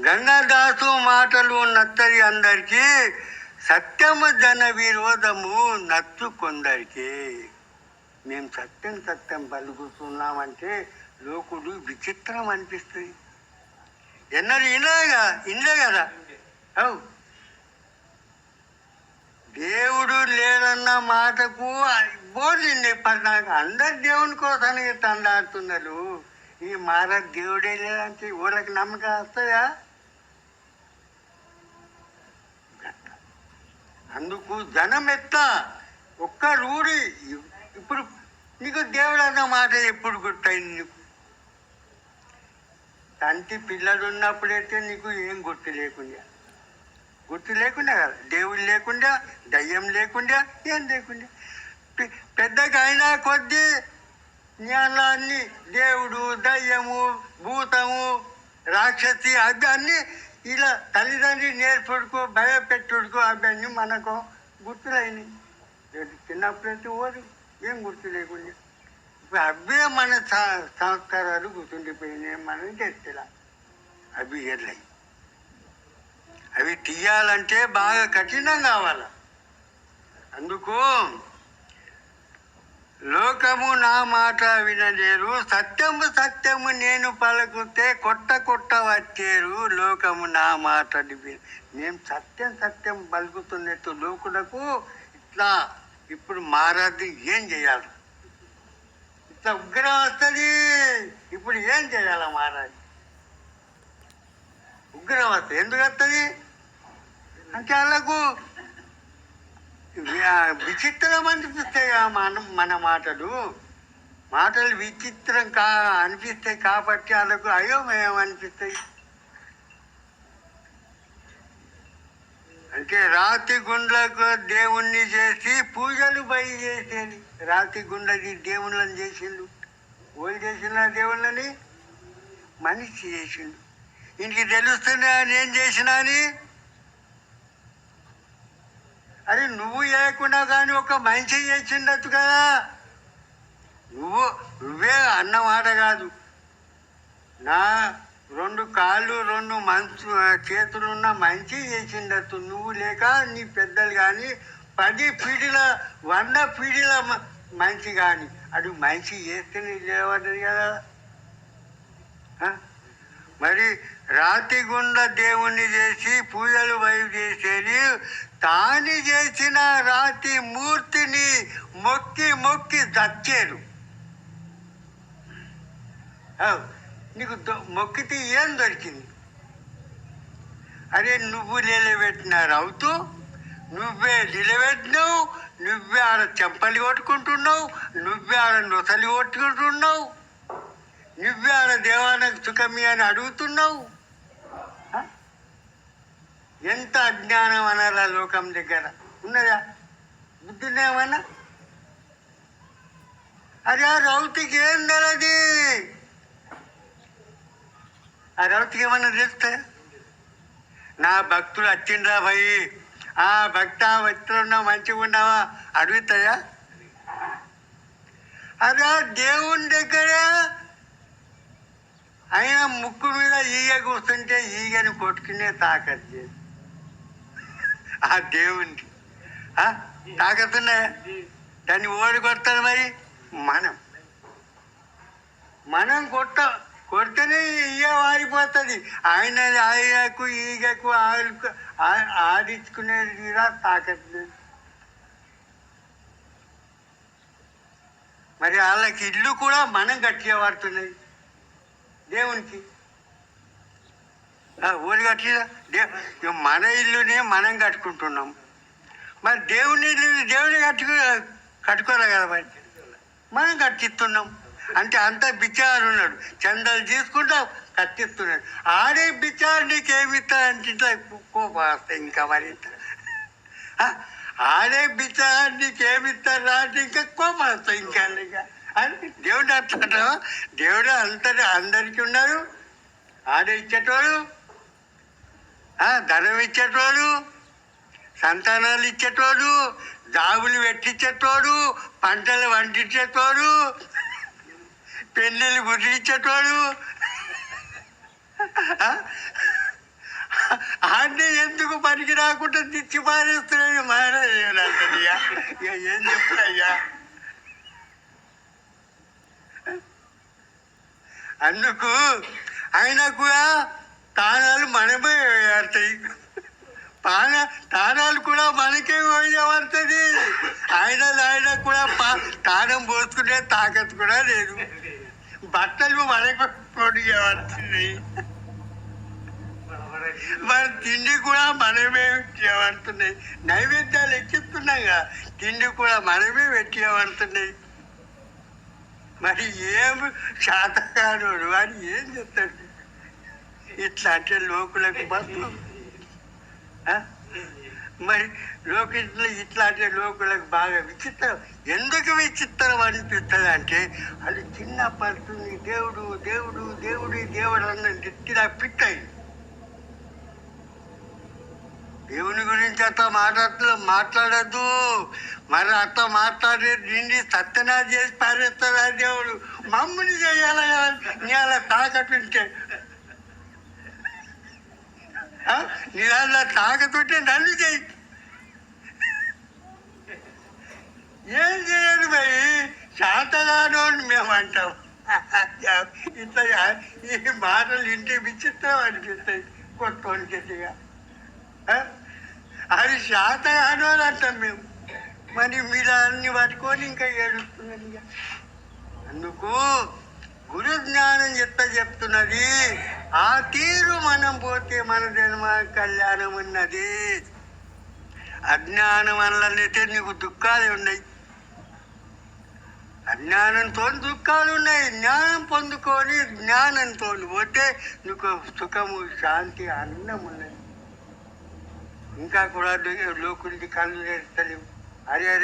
గంగాదాసు మాటలు నత్తది అందరికీ సత్యము జన విరోధము నచ్చు కొందరికి. మేము సత్యం సత్యం పలుకుతున్నామంటే లోకుడు విచిత్రం అనిపిస్తుంది. ఎన్నరు ఇలాగా ఇందే కదా అవు దేవుడు లేదన్న మాటకు బోర్లింది నాకు అందరు దేవుని కోసం తండాడుతున్నారు. ఈ మార దేవుడే లేదంటే ఊళ్ళకి నమ్మకం వస్తుందా? అందుకు జనం ఎత్త ఒక్క రూడి ఇప్పుడు నీకు దేవుడు అన్న మాట ఎప్పుడు గుర్తయింది నీకు? తంటి పిల్లలు ఉన్నప్పుడైతే నీకు ఏం గుర్తు లేకుండా? గుర్తు లేకుండా కదా? దేవుడు లేకుండా దయ్యం లేకుండా ఏం లేకుండా? పెద్దగా అయినా కొద్దీ జ్ఞానాన్ని దేవుడు దయ్యము భూతము రాక్షసి అవి అన్నీ ఇలా తల్లిదండ్రి నేర్పుడుకు భయపెట్టుడుకు అవన్నీ మనకు గుర్తులైనవి లేదు, చిన్నప్పుడైతే ఓరు ఏం గుర్తు లేకుండా. ఇప్పుడు అవే మన సంస్కారాలు గుర్తుండిపోయినాయి మనం తెచ్చలా అవి ఎర్లయి అవి తీయాలంటే బాగా కఠినం కావాలి. అందుకు లోకము నా మాట వినలేరు. సత్యము సత్యము నేను పలుకుతే కొట్ట కొట్ట వచ్చేరు. లోకము నా మాట నేను సత్యం సత్యం పలుకుతున్నట్టు లోకులకు ఇట్లా ఇప్పుడు మారది ఏం చేయాలి? ఇట్లా ఉగ్రం వస్తుంది ఇప్పుడు ఏం చేయాలి మారాలి ఉగ్రం వస్తుంది ఎందుకు వస్తుంది? అంటే వాళ్ళకు విచిత్రం అనిపిస్తాయి మన మన మాటలు. మాటలు విచిత్రం కా అనిపిస్తాయి కాబట్టి వాళ్ళకు అయోమయం అనిపిస్తాయి. అంటే రాతి గుండ్లకు దేవుణ్ణి చేసి పూజలు పై చేసేది. రాతి గుండది దేవుళ్ళని చేసిండు. ఓళ్ళు చేసిన దేవుళ్ళని? మనిషి చేసిండు. ఇంటికి తెలుస్తున్నా నేను చేసినా అని అరే నువ్వు చేయకుండా కానీ ఒక మంచి చేసిండొచ్చు కదా. నువ్వు నువ్వే అన్నమాట కాదు. నా రెండు కాళ్ళు రెండు మంచు చేతులున్న మంచి చేసిండొచ్చు. నువ్వు లేక నీ పెద్దలు కానీ పది పీడిల వంద పీడిల మంచి కానీ అది మంచి చేస్తేనే లేవన్నది కదా. మరి రాతి గుండ దేవుణ్ణి చేసి పూజలు వైపు చేసేది తాని చేసిన రాతి మూర్తిని మొక్కి మొక్కి దచ్చారు నీకు మొక్కితే ఏం దొరికింది? అరే నువ్వు నిలబెట్టినారు అవుతూ నువ్వే నిలబెట్టినావు నువ్వే ఆడ చెంపలు కొట్టుకుంటున్నావు నువ్వే ఆడ నొసలు కొట్టుకుంటున్నావు నువ్వే ఆడ దేవానికి సుఖమి అని అడుగుతున్నావు. ఎంత అజ్ఞానం అనాలా లోకం దగ్గర? ఉన్నదా? బుద్ధినేమన్నా అరే ఆ రౌతికి ఏం తెలది ఆ రౌతికి ఏమన్నా తెలుస్తా? నా భక్తులు వచ్చిండ్రా భయ్. ఆ భక్త వచ్చిన్నావు మంచిగా ఉన్నావా? అడుగుతాయా? అదే దేవుని దగ్గరే ఆయన ముక్కు మీద ఈగ కూర్చుంటే ఈగని కొట్టుకునే తాకత్ లేదు ఆ దేవునికి ఆ? దాన్ని ఓడి కొడతాడు మరి? మనం. మనం కొట్ట కొడితేనే ఇయ్య వారిపోతుంది. ఆయన ఆయనకు ఈగకు ఆకు ఆడించుకునేది కూడా తాకత్ మరి వాళ్ళకి ఇల్లు కూడా మనం గట్టిగా పడుతున్నాయి దేవునికి. ఊరు కట్టిదా దే మన ఇల్లునే మనం కట్టుకుంటున్నాం. మరి దేవుని ఇల్లు దేవుని కట్టుకు కట్టుకోలే కదా మరి? మనం కట్టిస్తున్నాం. అంటే అంత బిచ్చారు ఉన్నాడు. చందాలు తీసుకుంటా కట్టిస్తున్నాడు. ఆడే బిచ్చారు నీకేమి ఇస్తాడంటే ఇట్లా వస్తాయి ఇంకా మరి ఆడే బిచ్చారు నీకేమి ఇస్తారు అంటే ఇంకా కోపం ఇంకా ఇంకా. అని దేవుడు అంటాడు దేవుడు అంతటి అందరికీ ఉన్నారు. ఆడే ఇచ్చేటోడు ధనం ఇచ్చేటోడు సంతానాలు ఇచ్చేటోడు జాబులు పెట్టించేటోడు పంటలు వండించేటోడు పెళ్ళిళ్ళు గుర్తించేటోడు ఆ? ఎందుకు పనికి రాకుండా తెచ్చి పారేస్తున్నాడు మహారాజయ్యా ఇక ఏం చెప్తాయ్యా అందుకు ఆయన కూడా తానాలు మనమే వేస్తాయి పాన తానాలు కూడా మనకే పోయబడుతుంది ఆయన ఆయన కూడా పా తానం పోసుకునే తాకత్ కూడా లేదు. బట్టలు మనకు కొనియబడుతుంది మరి తిండి కూడా మనమే చేయబడుతున్నాయి నైవేద్యాలు ఎక్కిస్తున్నాగా తిండి కూడా మనమే పెట్టేయబడుతున్నాయి మరి ఏం శాతకారుడు అని ఏం చెప్తాడు? ఇట్లా అంటే లోకులకు బస్సు మరి లోకిట్లో ఇట్లా అంటే లోకులకు బాగా విచిత్రం. ఎందుకు విచిత్రం అనిపిస్తుంది అంటే అది చిన్న పడుతుంది దేవుడు దేవుడు దేవుడు దేవుడు అన్న నెట్టిలా ఫిట్ అయింది దేవుని గురించి అట్లా మాట్లాడుతూ మాట్లాడద్దు మరి అట్లా మాట్లాడే నిండి సత్యనా చేసి పారేస్తాడా దేవుడు? మమ్మల్ని చేయాలి? నేల అలా తాకట్టుంటే నీ అలా తాకతుంటే నన్ను చేయి ఏం చేయదు భయ్ శాతగాను మేము అంటాం ఇట్లా ఈ మాటలు ఇంటి విచిత్రం అనిపిస్తాయి కొట్టుకోనికిగా అది శాతగాను అని అంటాం మేము. మరి మీరు అన్ని పట్టుకొని ఇంకా ఏడుస్తున్నది ఇక. అందుకు గురు జ్ఞానం చెత్త చెప్తున్నది? ఆ తీరు మనం పోతే మన జన్మ కళ్యాణం ఉన్నది. అజ్ఞానం వల్లనైతే నీకు దుఃఖాలు ఉన్నాయి. అజ్ఞానంతో దుఃఖాలు ఉన్నాయి. జ్ఞానం పొందుకొని జ్ఞానంతో పోతే నీకు సుఖము శాంతి అన్నం ఉన్నది. ఇంకా కూడా లోకుడికి కళ్ళు తెరుస్తలేవు అరే అరే.